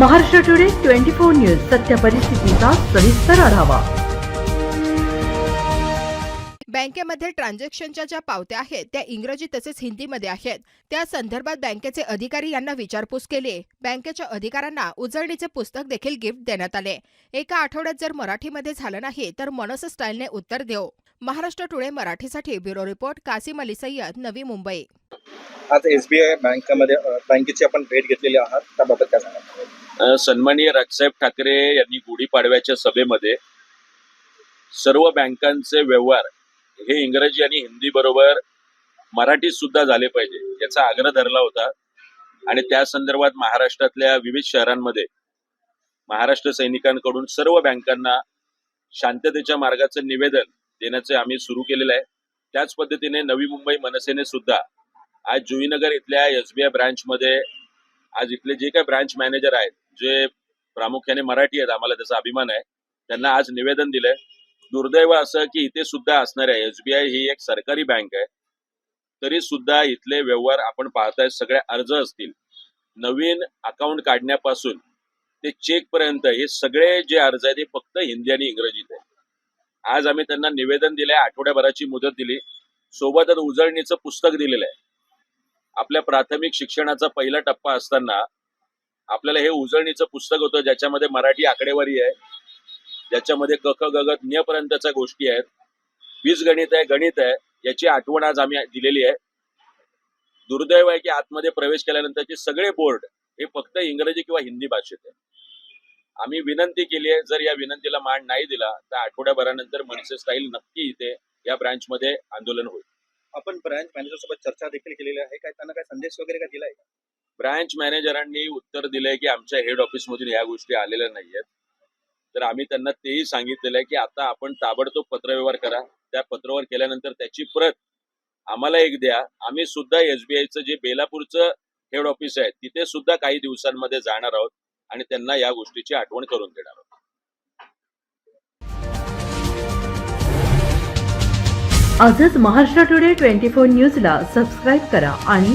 Maharashtra today twenty four news सत्य परिस्थितीचा सविस्तर आढावा. बँकेमध्ये ट्रान्झॅक्शनच्या ज्या पावत्या आहेत त्या इंग्रजी तसेच हिंदीमध्ये आहेत. त्या संदर्भात बँकेचे अधिकारी यांना विचारपूस केली बँकेच्या अधिकाऱ्यांना उजळणीचे पुस्तक देखील गिफ्ट देण्यात आले. एका आठवड्यात जर मराठीमध्ये झालं नाही तर मनस स्टाईलने उत्तर देऊ. महाराष्ट्र टुडे मराठीसाठी bureau report Qasem Ali Syed Navi Mumbai. आज एस बी आय बँकेमध्ये बँकेची आपण भेट घेतलेली आहात. त्याबाबत काय सांगा सन्माननीय राजसाहेब ठाकरे यांनी गुढीपाडव्याच्या सभेमध्ये सर्व बँकांचे व्यवहार हे इंग्रजी आणि हिंदी बरोबर मराठीत सुद्धा झाले पाहिजे याचा आग्रह धरला होता. आणि त्या संदर्भात महाराष्ट्रातल्या विविध शहरांमध्ये महाराष्ट्र सैनिकांकडून सर्व बँकांना शांततेच्या मार्गाचं निवेदन देण्याचे आम्ही सुरू केलेलं आहे. त्याच पद्धतीने नवी मुंबई मनसेने सुद्धा आज जुईनगर इथल्या एस बी आय ब्रँचमध्ये आज इथले जे काही ब्रांच मॅनेजर आहेत जे प्रामुख्याने मराठी आहेत आम्हाला त्याचा अभिमान आहे. त्यांना आज निवेदन दिलंय. दुर्दैव असं की इथे सुद्धा असणाऱ्या एसबीआय ही एक सरकारी बँक आहे. तरी सुद्धा इथले व्यवहार आपण पाहताय सगळे अर्ज असतील. नवीन अकाउंट काढण्यापासून ते चेक पर्यंत हे सगळे जे अर्ज आहेत ते फक्त हिंदी आणि इंग्रजीत आहे आज आम्ही त्यांना निवेदन दिलंय आठवड्याभराची मुदत दिली. सोबतच उजळणीचं पुस्तक दिलेलं आहे. आपल्या प्राथमिक शिक्षणाचा पहिला टप्पा असताना आपल्याला हे उजळणीचं पुस्तक होतं ज्याच्यामध्ये मराठी आकडेवारी आहे. ज्याच्यामध्ये क गगत ग पर्यंतच्या गोष्टी आहेत. वीज गणित आहे गणित आहे याची आठवण आज आम्ही दिलेली आहे. दुर्दैव आहे की आतमध्ये प्रवेश केल्यानंतरचे सगळे बोर्ड हे फक्त इंग्रजी किंवा हिंदी भाषेत आहे आम्ही विनंती केली आहे जर या विनंतीला मान नाही दिला तर आठवड्याभरानंतर मनसे स्टाईल नक्की इथे या ब्रँचमध्ये आंदोलन होईल. आपण ब्रँच मॅनेजर सोबत चर्चा देखील केलेली आहे. काय त्यांना काय संदेश वगैरे काय दिलाय? ब्रांच मॅनेजरांनी उत्तर दिलंय की आमच्या हेड ऑफिसमधून ह्या गोष्टी आलेल्या नाहीयेत. तर आम्ही त्यांना तेही सांगितलेलं आहे की आता आपण ताबडतोब पत्रव्यवहार करा. त्या पत्रव्यवहार केल्यानंतर त्याची प्रत आम्हाला एक द्या. आम्ही सुद्धा एसबीआयचं जे बेलापूरचं हेड ऑफिस आहे तिथे सुद्धा काही दिवसांमध्ये जाणार आहोत आणि त्यांना या गोष्टीची आठवण करून देणार आहोत. आजच महाराष्ट्र टुडे ट्वेंटी फोर न्यूजला सबस्क्राईब करा आणि